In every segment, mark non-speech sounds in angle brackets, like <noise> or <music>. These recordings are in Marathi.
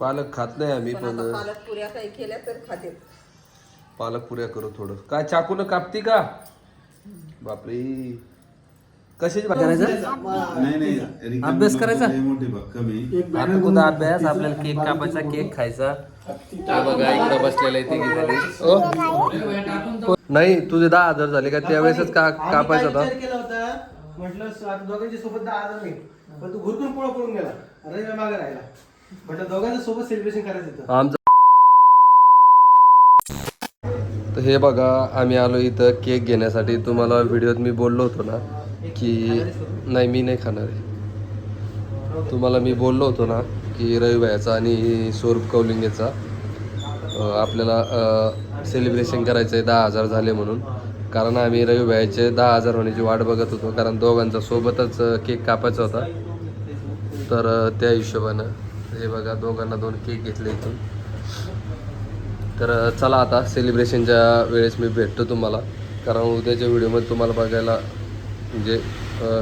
पालक खात नाही आम्ही पण आता पालक पुऱ्या काही केल्या तर खाते पालक पुऱ्या करू थोडं. काय चाकून कापती का? बापरे. कशाची भाजी करायचं? नाही नाही. रिकामी अभ्यास करायचा? लय मोठी भक्कम आहे आता कुठं अभ्यास? आपल्याला केक कापायचा केक खायचा. हे बघा इकडे बसलेलं आहे ते नाही तुझे दहा हजार झाले का? त्यावेळेसच का कापायचा आम्ही काय होता? विचार केला होता? म्हटलं स- आता दोघांच्या सोबत दहा हजार नाही पण तू घुरकून पुढं पळून गेला. रविवार मागे राहिला. म्हटलं सोबत सेलिब्रेशन करायचं होतं. आमचं तर हे बघा आम्ही आलो इथं केक घेण्यासाठी. तुम्हाला व्हिडिओत मी बोललो होतो ना की नाही मी नाही खाणार आहे. तुम्हाला मी बोललो होतो ना की रविभायाचा आणि स्वरूप कौलिंगेचा आपल्याला सेलिब्रेशन करायचं आहे दहा हजार झाले म्हणून. कारण आम्ही रविभायाचे दहा हजार होण्याची वाट बघत होतो कारण दोघांचा सोबतच केक कापायचा होता. तर त्या हिशोबानं हे बघा दोघांना दोन केक घेतले इथून. तर चला आता सेलिब्रेशनच्या वेळेस मी भेटतो तुम्हाला. कारण उद्याच्या व्हिडिओमध्ये तुम्हाला बघायला म्हणजे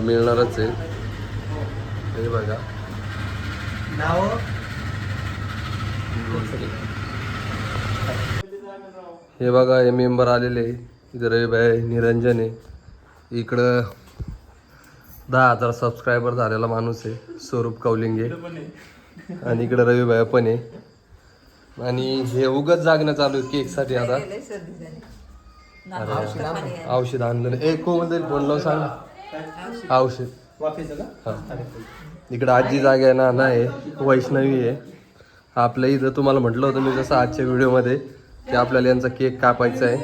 मिळणारच आहे. हे बघा. नाव? हे बघा हे मेंबर आलेले. इथं रविभाई निरंजन आहे. इकडं दहा हजार सबस्क्रायबर झालेला माणूस आहे स्वरूप कौलिंगे. आणि इकडं रविभाई पण आहे. आणि हे उगच जागणं चालू आहे केकसाठी आता. औषध आणलं नाही. ए कोण जाईल फोन लावून सांग? औषध. हा. इकडं आजी जागा आहे ना आहे वैष्णवी आहे. आपल्या इथं तुम्हाला म्हटलं होतं मी जसं आजच्या व्हिडिओमध्ये की आपल्याला यांचा केक कापायचा आहे.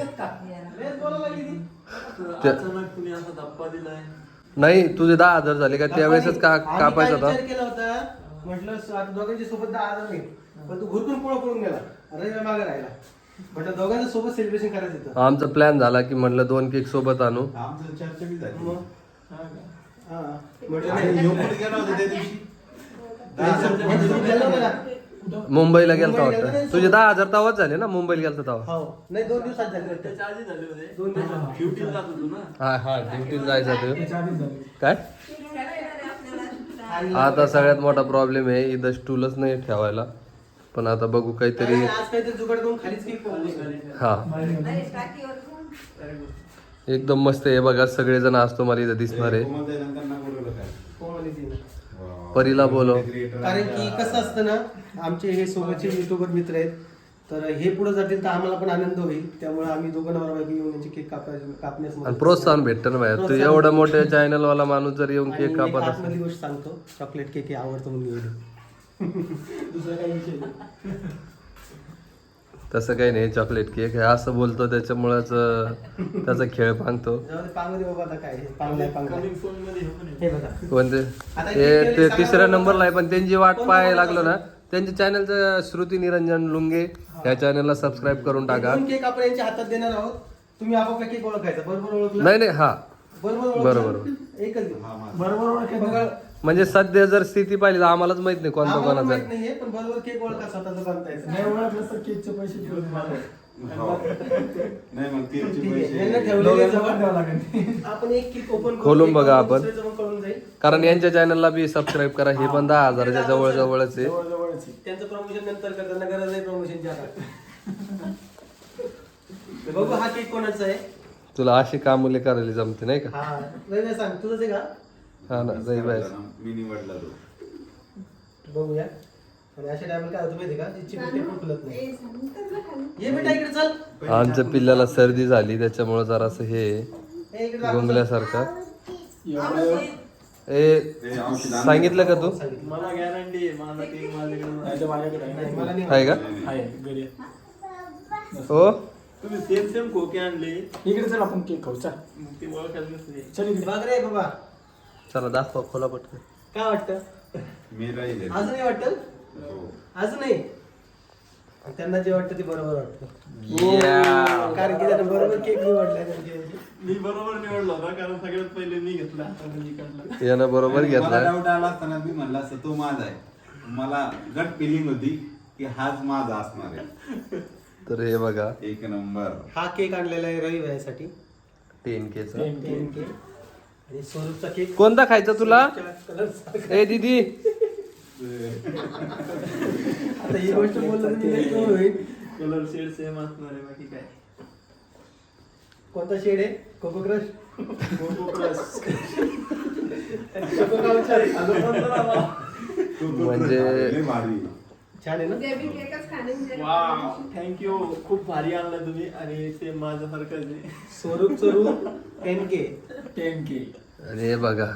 ते- नाही तुझे दहा हजार झाले का? त्यावेळेसच का कापायचा होता? म्हटलं आता दोघांच्या सोबत दहा हजार नाही पण तू घुरकून पुढं पळून गेला रविवार मागे राहिला. म्हटलं दोघांच्या सोबत सेलिब्रेशन करायचं होतं. आमचा प्लॅन झाला की म्हटलं दोन केक सोबत आणू. आमचं चर्चा बी झाली. मग? हा. म्हटलं आणि नाही. ह्यो पण गेला होता त्या दिवशी. तू गेला होता का? मुंबईला गेलता वाटतं. तुझे दहा हजार तवाच झाले ना मुंबईला गेलता तेव्हा? हो. नाही दोन दिवसात झाले वाटतं. दोन दिवसात. हा हा ड्युटीला जायचा काय? आता सगळ्यात मोठा प्रॉब्लेम आहे इथं स्टूलच नाही ठेवायला पण आता बघू काहीतरी. हा एकदम मस्त आहे बघा सगळेजण आज तुम्हाला इथं दिसणार आहे. परीला बोलव. कारण की कसं असतं ना आमचे हे सोबतचे युट्यूबर मित्र आहेत तर हे पुढे जातील तर आम्हाला पण आनंद होईल. त्यामुळे आम्ही दोघं नवरा बायको येऊन यांचे केक कापायचे कापण्यास आणि. प्रोत्साहन भेटतं ना बाहेर. तू एवढा मोठ्या चॅनल वाला माणूस जर येऊन आणि केक एक कापत आतमधली असेल. गोष्ट सांगतो. चॉकलेट केक हे आवडतो म्हणून एवढं. <laughs> दुसरा काही विषय नाही. <laughs> तसं काही नाही चॉकलेट केक हे असं बोलतो त्याच्यामुळेच त्याचा खेळ पांगतो. जाऊ दे, पांगू दे बाबा आता काय हे पांगलाय. पांगलाय हे बघा. कोणते? हे ते तिसऱ्या नंबरला आहे पण त्यांची वाट पाहायला लागलो ना. त्यांच्या चॅनलचं श्रुती निरंजन लुंगे. या चॅनलला सबस्क्राईब करून टाका दोन केक आपण यांच्या हातात देणार आहोत तुम्ही आपापला केक ओळखायचा बरोबर ओळखला नाही नाही हा बरोबर ओळखला? बरोबर. एकच देऊ. बरोबर ओळख बघा म्हणजे सध्या जर स्थिती पाहिली तर आम्हालाच माहीत नाही कोणता आम्हाला कोणाचा माहीत आहे. नाहीये पण बरोबर केक ओळखा स्वतःचा नाही ओळखलं तर केकचे पैसे हो. नाही मग पैसे. लागेल. आपण एक केक ओपन खोलून बघा आपण. कळून जाईल. कारण यांच्या चॅनलला बी सबस्क्राईब करा. हे पण दहा हजाराच्या जवळ जवळच आहे. जवळ जवळच आहे. त्यांचं प्रमोशन नंतर कर त्यांना गरज आहे प्रमोशनची आता. <laughs> बघू हा केक कोणाचा आहे. तुला अशी कामुले करायला जमते नाही का? हा. सांग. तुझंच आहे का? हा ना जाई बाय मी निवडला तो. बघूया. आणि अशा टायमाला काय होतं माहिती का? तिची पेपर पण खुलत नाही. ये बेटा इकडे चल. आमच्या पिल्ल्याला सर्दी झाली त्याच्यामुळे जरासं हे ए, इकडे दाखव. गुंगल्यासारखं. एवढं ए. सांगितलं का तू. मला गॅरंटी आहे माझा केक माझ्याकडे नाही, माझ्याकडे आहे. नाही, मला नाही आहे का? हो? तुम्ही सेम सेम खोके आणले. इकडे चल आपण केक खाऊ चल. मग ते ओळखायला नसते. चल इकडे. बघ रे बाबा. चला दाखवा खोला पटकन. काय वाटतं? मी राहिले अजूनही वाटतं हो. अजूनही. त्यांना जे वाटतं ते बरोबर वाटतं. कारण की त्यांना बरोबर केक त्यांच्या ऐवजी. मी बरोबर निवडलो होता कारण सगळ्यात पहिले मी घेतला. आता मी काढला यानं बरोबर मला घेतलाय डाऊट आला असताना मी म्हणला असता तो माझा आहे. मला गट फिलिंग होती की हाच माझा असणार आहे. तर हे बघा. एक नंबर. हा केक आणलेला आहे रविवारसाठी टेन केचा टेन केक आणि स्वरूपचा केक. कोणता खायचा तुला? ए दीदी. आता ही गोष्ट बोललं होईल. कलर शेड सेम असणार आहे बाकी काय? कोणता शेड आहे? Cocoa crush cocoa crush. म्हणजे- छान आहे ना? वाव थँक्यू खूप भारी आणलं तुम्ही आणि सेम माझ्यासारखंच आहे. स्वरूप स्वरूप टेन के. टेन के हे बघा.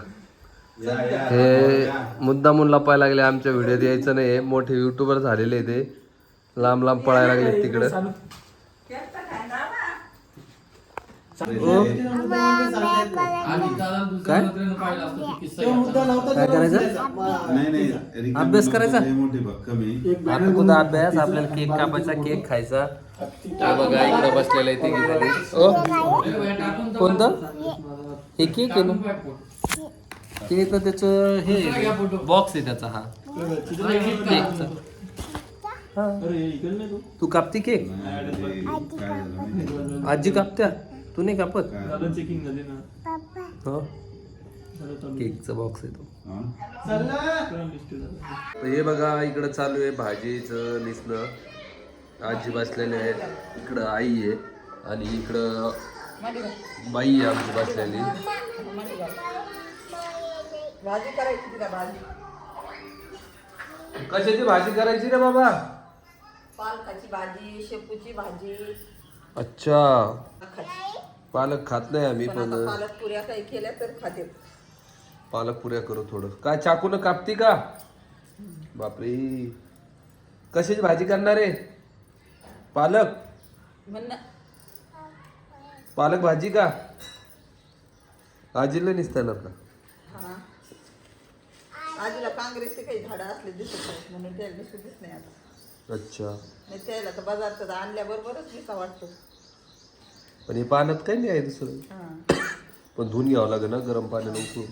हे. मुद्दामून लपायला लागले आमच्या व्हिडिओत यायचं नाही मोठे युट्यूबर झालेले ते लांब लांब पळायला लागले तिकडं. काय? काय करायचं? नाही नाही. रिकामी अभ्यास करायचा? आता कुठं अभ्यास? आपल्याला केक कापायचा केक खायचा. हे बघा इकडे बसलेलं आहे ते ओ कोणतं? हे केक आहे ना? केक त्याचं हे बॉक्स आहे त्याचा हा. केकचा तू तू कापती केक? ते? आजी कापत्या? तू नाही कापत? हो. केकचा बॉक्स आहे तो. हा? तर हे बघा इकडं चालू आहे भाजीचं निसणं आजी बसलेले आहेत. इकडं आई आहे आणि इकडं बाई आहे आमची बसलेली. भाजी करायची तिला भाजी. कशाची भाजी करायची रे बाबा? पालकाची भाजी शेपूची भाजी. अच्छा. पालक खात. नाही आम्ही पण पण. आता पालक पुऱ्या काही केल्या तर खाते. पालक पुऱ्या करू थोडं. काय चाकून कापती का? बापरे. कशाची भाजी करणार आहे? पालक? म्हण पालक भाजी का? आजीला निसताना का? हा. काँग्रेसचे काही झाडं असले दिसत नाहीत म्हणून त्याला दिसतच नाही आता. अच्छा. नाही त्याला तर बाजारचं आणल्याबरोबरच दिसा वाटतो. पण हे पाण्यात काही नाही आहे दुसरं. हा. पण धुवून घ्यावं लागेल ना गरम पाण्यानं उकळून.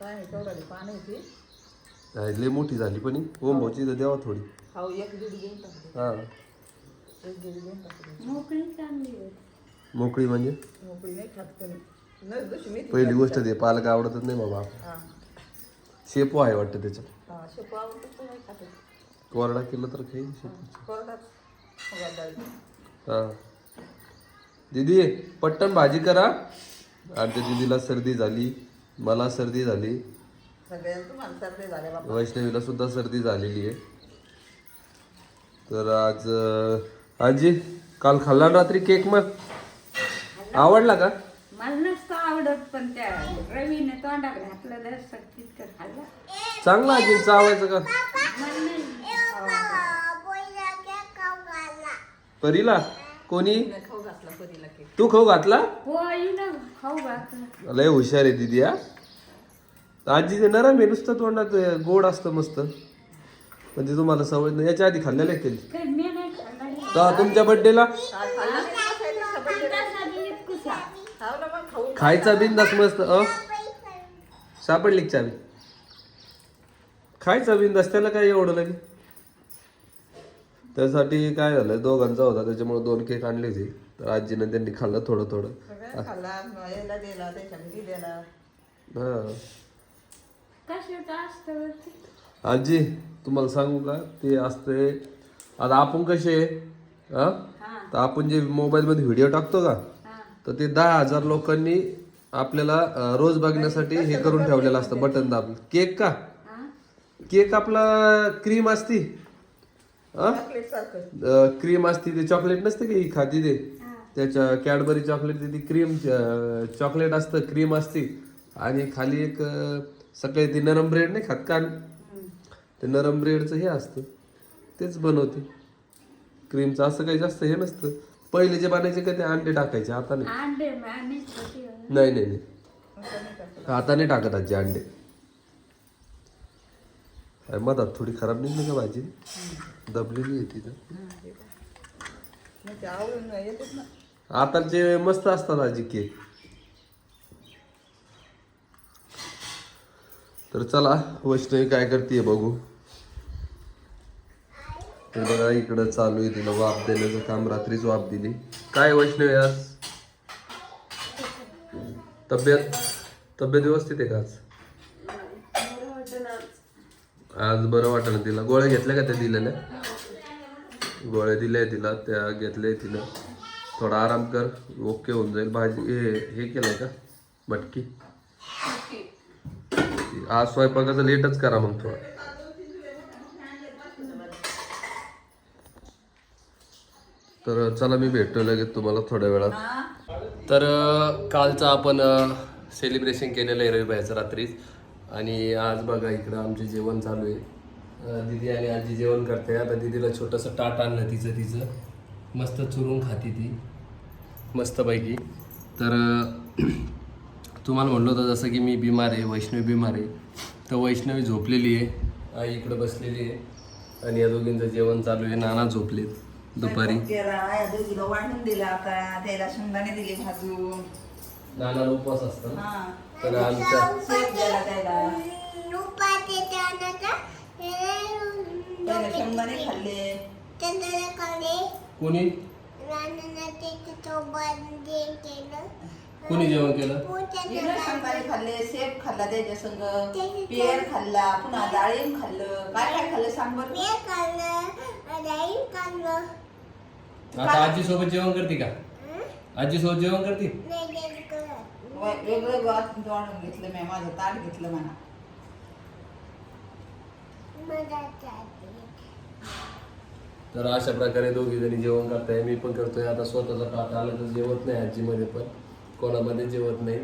काय पाणी नाही, लय मोठी झाली पण ही. ओम भाऊची तर द्यावा थोडी. खाऊ एक दीड घेऊन टाकते हा. एक दीड घेऊन टाकते मोकळी म्हणजे? मोकळी नाही खात कोणी. न जशी मेथी पहिली गोष्ट ते पालक आवडतच नाही बाबा. हा शेपू आहे वाटतं त्याच्यात. हा शेपू आवडतो तो नाही खात कोरडा केलं तर खाईल शेपू. कोरडाच डाळ. हा. दीदी पट्टन भाजी करा. आमच्या दीदीला सर्दी झाली मला सर्दी झाली. बाबा वैष्णवीला सुद्धा सर्दी झालेली आहे. तर आज अं, आजी काल खाल्ला ना रात्री केक मग? आवडला का? मला नसतं आवडत पण त्या रवीने तोंडात घातलं तर सक्तीच कर खाल्लं. चांगला आजी चावायचं का? परीला? कोणी? तिने खाऊ घातला? परीला केक तू खाऊ घातला. खाऊ घातलं लय हुशार आहे दीदी हा. आजी ते नरम आहे नुसतं तोंडात अं, गोड असतं मस्त. म्हणजे तुम्हाला सवय नाही. याच्या आधी खाल्लेलं आहे कधी काही मी नाही खाल्ला. तुमच्या खाऊ. खायचा बिंदास मस्त अ? सापडली का चावी. खायचा बिंदास त्याला काय एवढं लगे? त्यासाठी काय झालं? दोघांचा होता त्याच्यामुळे दोन केक आणले होते. तर आजीनं त्यांनी खाल्लं थोडं थोडं. हा? आजी तुम्हाला सांगू का? ते असते. आता आपण कसे? हा? तर आपण जे मोबाईलमध्ये व्हिडिओ टाकतो का? तर ते दहा हजार लोकांनी आपल्याला रोज बघण्यासाठी हे करून ठेवलेलं असतं बटन दाब केक का? केक आपला क्रीम असती. क्रीम असती ते चॉकलेट नसते की ही खाती ते? त्याच्या कॅडबरी चॉकलेट ती क्रीम चॉकलेट असतं क्रीम असती. आणि खाली एक सकाळी ती नरम ब्रेड नाही खात का ते नरम ब्रेडचं हे असतं. तेच बनवते. क्रीमचं असं काही जास्त हे नसतं. पहिले जे बनायचे का ते अंडे टाकायचे आता नाही. अंडे आणि छोटी नाही नाही नाही. आता नाही टाकत आजी अंडे. काय मधात थोडी खराब निघली का भाजी? दबलेली आहे ती तर. मग ते आवडून येतेच ना आताचे मस्त असतात आजी केक. तर चला वैष्णवी काय करते बघू. तर बघा इकडं चालू आहे तिला वाफ देण्याचं काम. रात्रीच वाफ दिली. काय वैष्णवी आज? तब्येत? तब्येत व्यवस्थित आहे का आज? आज बरं वाटलं तिला. गोळ्या घेतल्या का त्या दिलेल्या? गोळ्या दिल्या तिला. त्या घेतल्या तिनं. थोडा आराम कर. ओके होऊन जाईल. भाजी हे हे केलंय का? मटकी. आज स्वयंपाकाचं लेटच करा मग थोडं. तर चला मी भेटतो लगेच तुम्हाला थोड्या वेळात. तर कालचं आपण सेलिब्रेशन केलेलं आहे रविबाईचं रात्रीच. आणि आज बघा इकडं आमचे जेवण चालू आहे. दिदी दीदी आणि आजी जेवण करते आता दीदीला छोटंसं ताट आणलं तिचं तिचं. मस्त चुरून खाती ती. मस्तपैकी. तर <clears throat> तुम्हाला म्हणलं होतं जसं की मी बिमार आहे वैष्णवी बिमार आहे. तर वैष्णवी झोपलेली आहे. आई इकडं बसलेली आहे. आणि या दोघींचं जेवण चालू आहे. नाना झोपलेत. दुपारी. केला या दोघीला वाढून दिला आता त्याला शेंगदाणे दिले भाजून. नाना उपवास असतात हा. तर आमच्या शेप दिला त्याला. त्याला शेंगदाणे खाल्ले. कोणी? कोणी जेवण केलं? खाल्ले सेब खाल्ला त्याच्या संग पेर खाल्ला पुन्हा डाळिंब खाल्लं. काय काय खाल्लं सांग बरं? आता आजी सोबत जेवण करते का? आजी सोबत जेवण करते? वे- वेगळं गावात घेतलं मी माझं ताट घेतलं म्हणा. तर अशा प्रकारे दोघी जणी जेवण करताय मी पण करतोय. आता स्वतःचा ताट आलं तर जेवत नाही आजीमध्ये पण. कोणामध्ये जेवत नाही?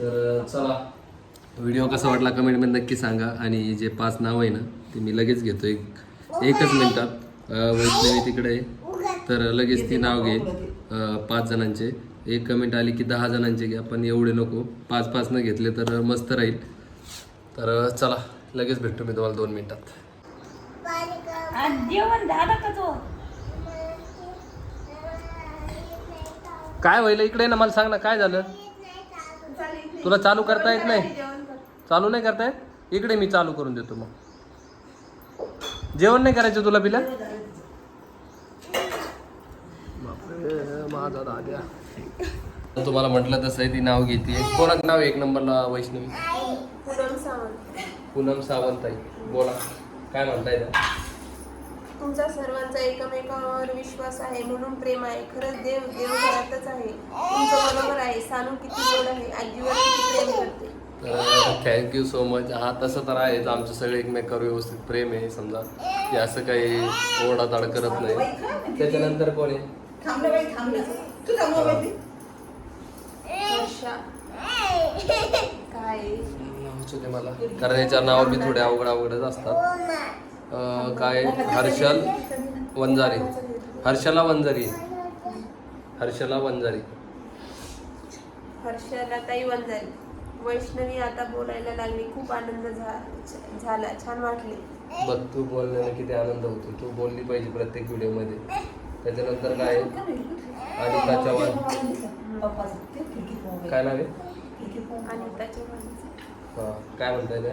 तर चला. व्हिडिओ कसा वाटला कमेंटमध्ये नक्की सांगा. आणि जे पाच नाव आहे ना ते मी लगेच घेतो. एक एकच मिनिटात अं, वैष्णवी तिकडे आहे. तर लगेच ती नाव अं, पाच जणांचे. एक कमेंट आली की दहा जणांचे घ्या पण एवढे नको. पाच पाच न घेतले तर मस्त राहील. तर चला. लगेच भेटतो मी तुम्हाला दोन मिनिटात आज जेवण झालं का तो काय होईल इकडे ना मला सांग ना काय झालं? तुला चालू करता येत नाही? चालू नाही करता येत? इकडे मी चालू करून देतो मग. जेवण नाही करायचं तुला पिला? माझा दाद्या तुम्हाला म्हटलं तसं आहे ती नाव घेते कोणाचं नाव एक नंबरला वैष्णवी? पूनम सावंत. आहे बोला. काय म्हणताय त्या? तुमचा सर्वांचा एकमेकावर विश्वास आहे म्हणून प्रेम आहे. खरंच देव देवघरातच आहे. तुमचं बरोबर आहे. सानू किती गोड आहे. आजीवर किती प्रेम करते. थँक्यू सो मच हा तसं तर आहेच. आमचं सगळे एकमेकावर व्यवस्थित प्रेम आहे समजा. की असं काही ओढाताड करत नाही. त्याच्यानंतर कोण आहे? काय मला. कारण याच्यावर नाव बी थोडे अवघड अवघडच असतात. अं, काय? हर्षल वंजारी. हर्षला वंजारी. हर्षला वंजारी. हर्षला ताई वंजारी. वैष्णवी आता बोलायला लागली. खूप आनंद झा- झाला. छान वाटले. बघ तू बोलण्याला किती आनंद होतो. तू बोलली पाहिजे प्रत्येक व्हिडिओमध्ये. त्याच्यानंतर काय? अनिता चव्हाण. काय नाव. आणि हा, काय म्हणताय त्या?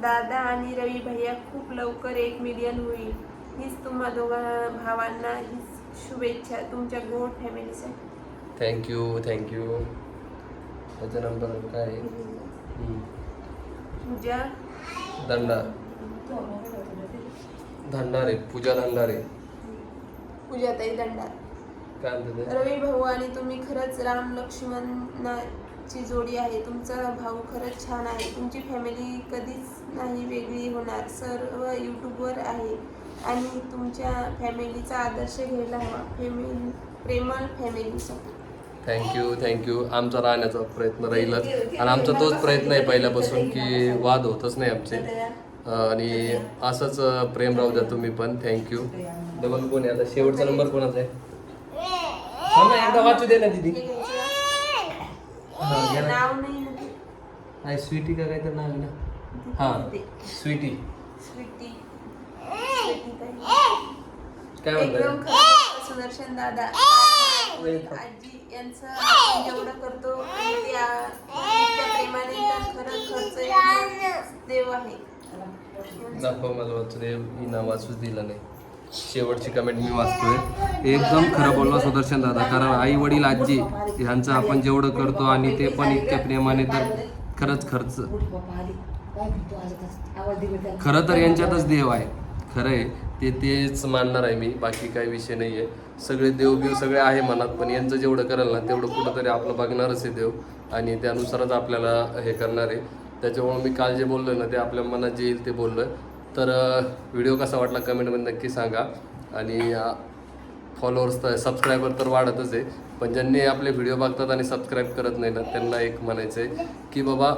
दादा आणि रवी भैया खूप लवकर एक मिलियन होईल. हीच तुम्हा दोघा भावांना हीच शुभेच्छा तुमच्या गोड फॅमिलीसाठी. थँक्यू थँक्यू त्याच्यानंतर काय आहे? हम्म. पूजा? दंडा धंडारे पूजा धंडारे पूजाताई दंडार काय? रवी भाऊ आणि तुम्ही खरंच राम लक्ष्मणाची जोडी आहे. तुमचा भाऊ खरंच छान आहे. तुमची फॅमिली कधीच नाही वेगळी होणार. सर्व यूट्यूबवर आहे. आणि तुमच्या फॅमिलीचा आदर्श घ्यायला हवा. फॅमिली प्रेमळ फॅमिलीसाठी थँक्यू थँक्यू आमचा राहण्याचा प्रयत्न राहीलच. आणि आमचा तोच प्रयत्न आहे पहिल्यापासून की वाद होतच नाही आमचे. आणि असंच प्रेम राहू द्या तुम्ही पण. थँक्यू डबल कोण आहे? आता शेवटचा नंबर कोणाचा आहे? हा ना, एकदा वाचू दे ना दीदी. हे घ्या ना. नाव नाही ना. ते. काय स्वीटी का काय तर नाव आहे ना? हा स्वीटी. स्वीटी. स्वीटी ताई. काय एकदम म्हणताय खरं सुदर्शन दादा. आजी यांचं आपण जेवढं करतो ते आ- त्या प्रेमाने तर खरं खर्च येतो. देव आहे. दाखव मला वाचू दे मी नाव वाचूच दिलं नाही. शेवटची कमेंट मी वाचतोय. एकदम खरं बोलला सुदर्शन दादा. कारण आई वडील आजी ह्यांचं आपण जेवढं करतो आणि ते पण इतक्या प्रेमाने तर खरंच खर्च. खरं तर यांच्यातच देव आहे. खरं आहे ते तेच मानणार आहे मी. बाकी काही विषय नाही आहे सगळे देवबिव सगळे आहे मनात पण यांचं जेवढं करेल ना तेवढं कुठंतरी आपलं बघणारच आहे देव. आणि त्यानुसारच आपल्याला हे करणार आहे. त्याच्यामुळे मी काल जे बोललो ना ते आपल्या मनात जे येईल ते बोललो तर व्हिडिओ कसा वाटला कमेंटमध्ये नक्की सांगा. आणि फॉलोअर्स तर सबस्क्रायबर तर वाढतच आहे. पण ज्यांनी आपले व्हिडिओ बघतात आणि सबस्क्राईब करत नाही ना त्यांना एक म्हणायचं आहे की बाबा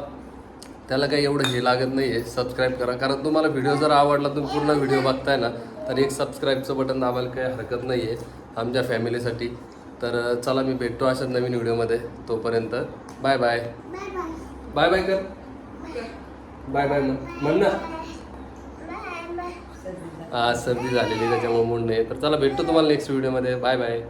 त्याला काही एवढं हे लागत नाही आहे सबस्क्राईब करा. कारण तुम्हाला व्हिडिओ जर आवडला तुम्ही पूर्ण व्हिडिओ बघताय ना तर एक सबस्क्राईबचं बटन दाबायला काही हरकत नाही आहे आमच्या फॅमिलीसाठी तर चला मी भेटतो अशाच नवीन व्हिडिओमध्ये तोपर्यंत. बाय बाय बाय बाय कर. बाय बाय म्हण ना सर्दी झालेली त्याच्यामुळे मूड नाही. तर चला भेटतो तुम्हाला नेक्स्ट व्हिडिओमध्ये बाय बाय